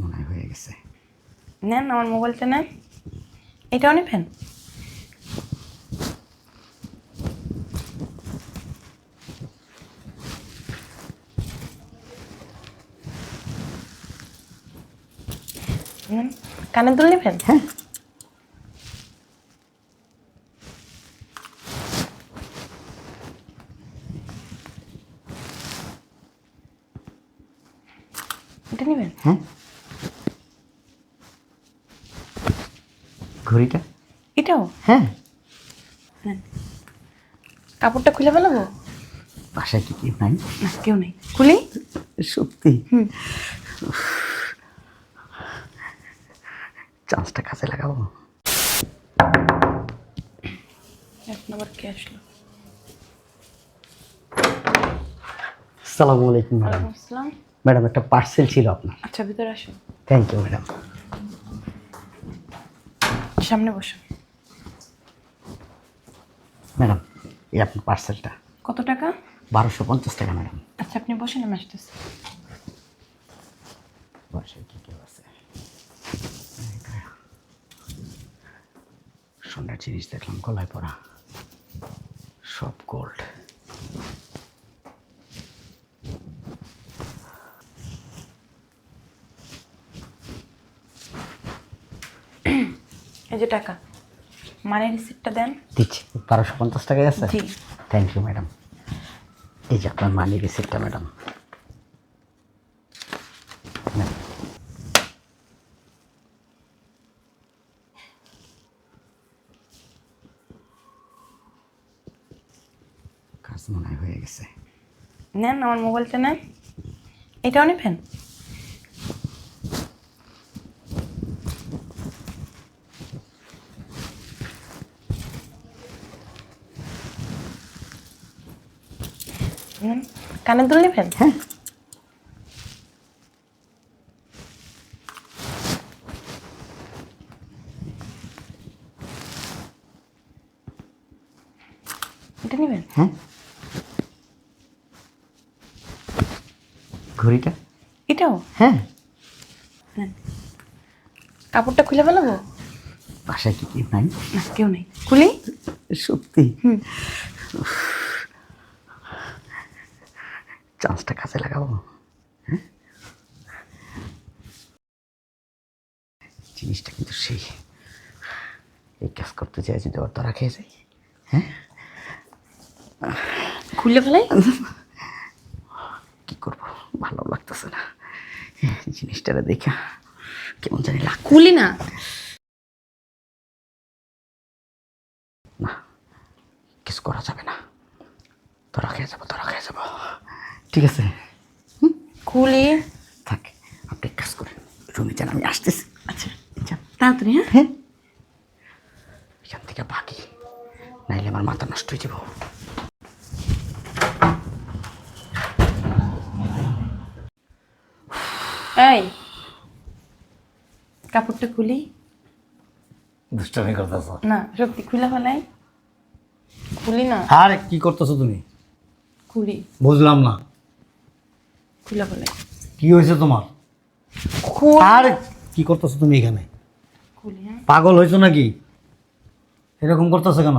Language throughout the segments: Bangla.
মনে হয় হয়ে গেছে। নেন আমার মোবাইলটা নেন। এটাও নেবেন। কানের দুল নেবেন হ্যাঁ। এটা নেবেন? হ্যাঁ। ঘড়িটা? এটাও? হ্যাঁ। কাপড়টা খুলে ফেলাবো? বাসায় কি কি নাই? না কেউ নেই। খুলি? সত্যি? চান্সটা কাজে লাগাবো? এখন আবার কে আসলো? আসসালামু আলাইকুম ম্যাডাম। আসসালাম। ম্যাডাম একটা পার্সেল ছিল আপনার। আচ্ছা ভিতরে আসুন। Thank you madam. সামনে বসুন ম্যাডাম এই আপনার পার্সেলটা কত টাকা? বারোশো পঞ্চাশ টাকা ম্যাডাম। আচ্ছা আপনি বসেন আমি আসতেছি। বাসায় কি কেউ আছে? সন্ধ্যার জিনিস দেখলাম গলায় পরা। সব গোল্ড এই যে টাকা মানি রিসিপ্টটা দেন। দিচ্ছি। বারোশো পঞ্চাশ টাকায় আছে? জি। থ্যাংক ইউ ম্যাডাম এই যে আপনার মানি রিসিপ্টটা ম্যাডাম কাজ মনে হয়ে গেছে। নেন আমার মোবাইলটা নেন। এটাও নেবেন? কানের দুল নেবেন? হ্যাঁ। এটা নেবেন? হ্যাঁ। ঘড়িটা? এটাও? হ্যাঁ। নেন কাপড়টা খুলে ফেলাবো? বাসায় কি নাই? না কেউ নেই। খুলি? সত্যি? হুম। চান্সটা কাজে লাগাবো। হ্যাঁ? জিনিসটা কিন্তু সেই। এই কাজ করতে চাই যদি ওর ধরা খেয়ে যাই খুলে ফেলাই কি করব? ভালো লাগতেছে না। জিনিসটা দেখা। কেমন জানি লাগ খুলি না। না কিছু করা যাবে না। ধরা খেয়ে যাব ধরা খেয়ে যাব। ঠিক আছে। খুলি থাক আপনি কাজ করেন রুমে যান আমি আসতেছি। আচ্ছা যান। তাড়াতাড়ি হ্যাঁ? হ্যাঁ? এখান থেকে বাকি নাইলে আমার মাথা নষ্ট হয়ে যাব। এই কাপড়টা খুলি। দুষ্টামি করতেছ? না সত্যি খুলে ফেলাই খুলি না। আর কি করতেছো তুমি? খুলি। বুঝলাম না। খুলে ফেলাই কি হয়েছে তোমার? আর কি করতেছো তুমি এখানে? হ্যাঁ। পাগল হয়েছো নাকি? এরকম করতেছো কেন?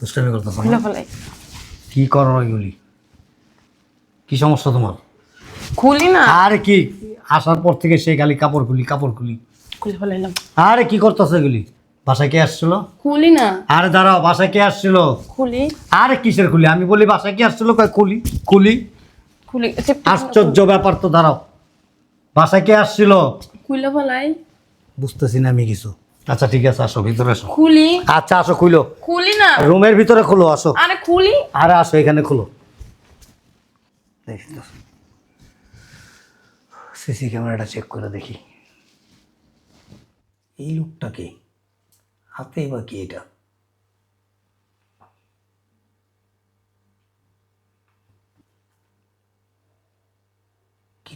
দুষ্টামি করতেছো খুলে ফেলাই কি করো এগুলি? কি সমস্যা তোমার? খুলি না। আর কি? আসার পর থেকে সে খালি কাপড় খুলি কাপড় খুলি। খুলে ফেলাইলাম আরে কি করতেছো এগুলি? বাসায় কে আসছিল? খুলি না। আরে দাঁড়াও বাসায় কে আসছিল? খুলি। আরে কিসের খুলি? আমি বলি বাসায় কে আসছিল কয় খুলি খুলি। খুলি চেপটা আশ্চর্য ব্যাপার তো দাঁড়াও। বাসায় কে আসছিল? খুলে ফেলাই বুঝতেছি না আমি কিছু। আচ্ছা ঠিক আছে আসো ভিতরে আসো। খুলি। আচ্ছা আসো খুলো। খুলি না। রুমের ভিতরে খুলো আসো। আরে খুলি। আরে আসো এখানে খুলো। সিসি ক্যামেরাটা চেক করে দেখি। এই লোকটা কে? হাতেই বা কি এটা?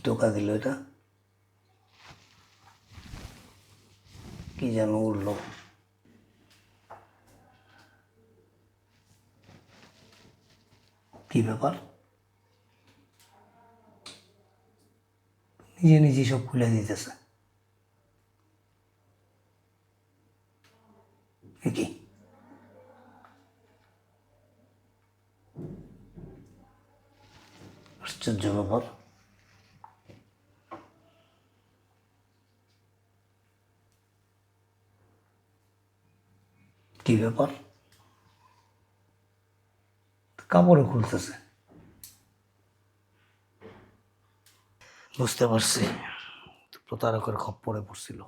টোকা দিল এটা। কি যেন উঠল কি ব্যাপার? নিজে নিজে সব খুলে দিতেছে। কি? আশ্চর্য ব্যাপার। কি ব্যাপার? কাপড়ে খুলতেছে। বুঝতে পারছি। প্রতারকের খপ্পরে পড়ছিল।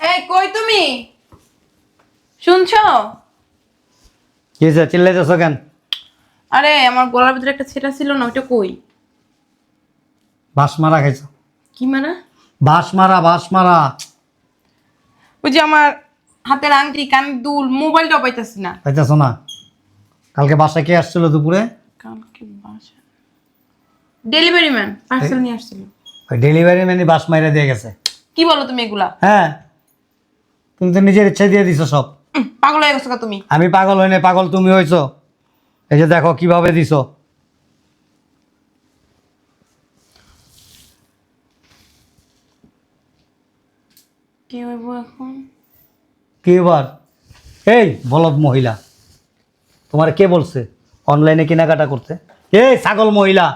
এই কই তুমি? শুনছো? কি হয়েছে চিল্লাইতেছ কেন? আরে আমার গলার ভিতরে একটা ছেঁড়া ছিল না ওটা কই? বাঁশ মারা খাইছ। কি মারা? বাঁশ মারা বাঁশ মারা ওই যে আমার হাতের আংটি কান দুল মোবাইলটাও পাইতেছি না। খাইতেছ না? কালকে বাসায় কে আসছিল দুপুরে? কালকে বাসা ডেলিভারি ম্যান পার্সেল নিয়ে আসছিল। ওই ডেলিভারি ম্যানই বাঁশ মাইরা দিয়ে গেছে। কি বলো তুমি এগুলা? হ্যাঁ। তুমি তো নিজের ইচ্ছা দিয়ে দিছো সব। পাগল হয়ে গেছো তুমি। আমি পাগল হইনি পাগল তুমি হইছো। এই যে দেখো কীভাবে দিছো। কি হইব এখন? কি এবার? এই বলদ মহিলা। তোমার কে বলছে? অনলাইনে কেনাকাটা করতে? এই ছাগল মহিলা।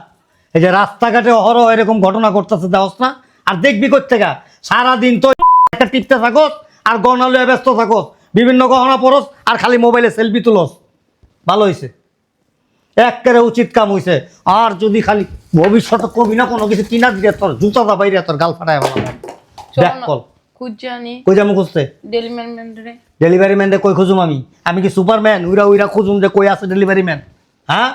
এই যে রাস্তাঘাটে অহরহ এরকম ঘটনা করতেছে দেওয়াস না? আর দেখবি কোথেকা সারাদিন তো একটা টিপতে থাকোস আর গহনা লয়ে ব্যস্ত থাকোস। বিভিন্ন গহনা পরস আর খালি মোবাইলে সেলফি তুলস। ভালো হয়েছে একেবারে উচিত কাম হইছে। আর যদি খালি ভবিষ্যতে কবি না কোনো কিছু কিনা দিয়ে তোর জুতা দা বাইরে তোর গাল ফাটায় ভালো দেখ কল খুঁজানি কই খুঁজতে? ডেলিভারি ম্যানরে ডেলিভারি ম্যান কই খুঁজুম আমি? আমি কি সুপারম্যান উইরা উইরা খুঁজুম যে কই আছে ডেলিভারি ম্যান হ্যাঁ?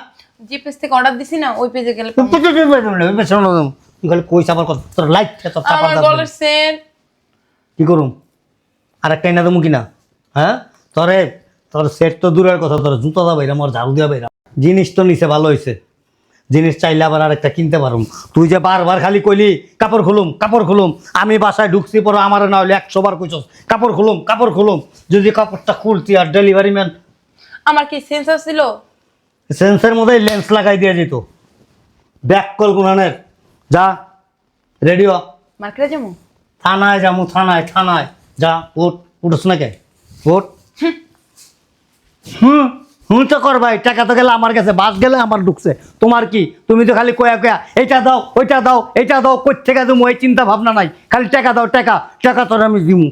যে পেজ থেকে অর্ডার দিছি না ওই পেজে গেলে তুই পাবো। কই চাপার কথা তোর লাইট তোর আমার কি করুম? আর একটা না দেবো কিনা? হ্যাঁ? তোরে তোর সেট তো দূরের কথা তোর জুতা দা বাইরা মোর ঝাড়ু দিয়া বাইরা। জিনিস তো নিছে ভালো হয়েছে জিনিস চাইলে আবার আরেকটা কিনতে পারুম। তুই যে বারবার খালি কইলি কাপড় খুলুম কাপড় খুলুম। আমি বাসায় ঢুকছি পরে আমার না হলে একশো বার কইছস কাপড় খুলুম কাপড় খুলুম। যদি কাপড়টা খুলতি আর ডেলিভারি ম্যান আমার কি সেন্সার ছিল? সেন্সের মধ্যে লেন্স লাগাই দিয়ে যেত ব্যাক কল গুনানের যা রেডিও মার্কেটে যাব? থানায় যাব থানায় থানায়। যা ওট উঠোস না কে ওট হুম। হুম তো করবাই টাকা তো গেলে আমার কাছে, বাস গেলে আমার ঢুকছে। তোমার কি? তুমি তো খালি কয়া কয়া এটা দাও, ওইটা দাও এটা দাও কোথেকে তুমি ওই চিন্তা ভাবনা নাই। খালি টাকা দাও, টাকা টাকা তোর আমি দিমু।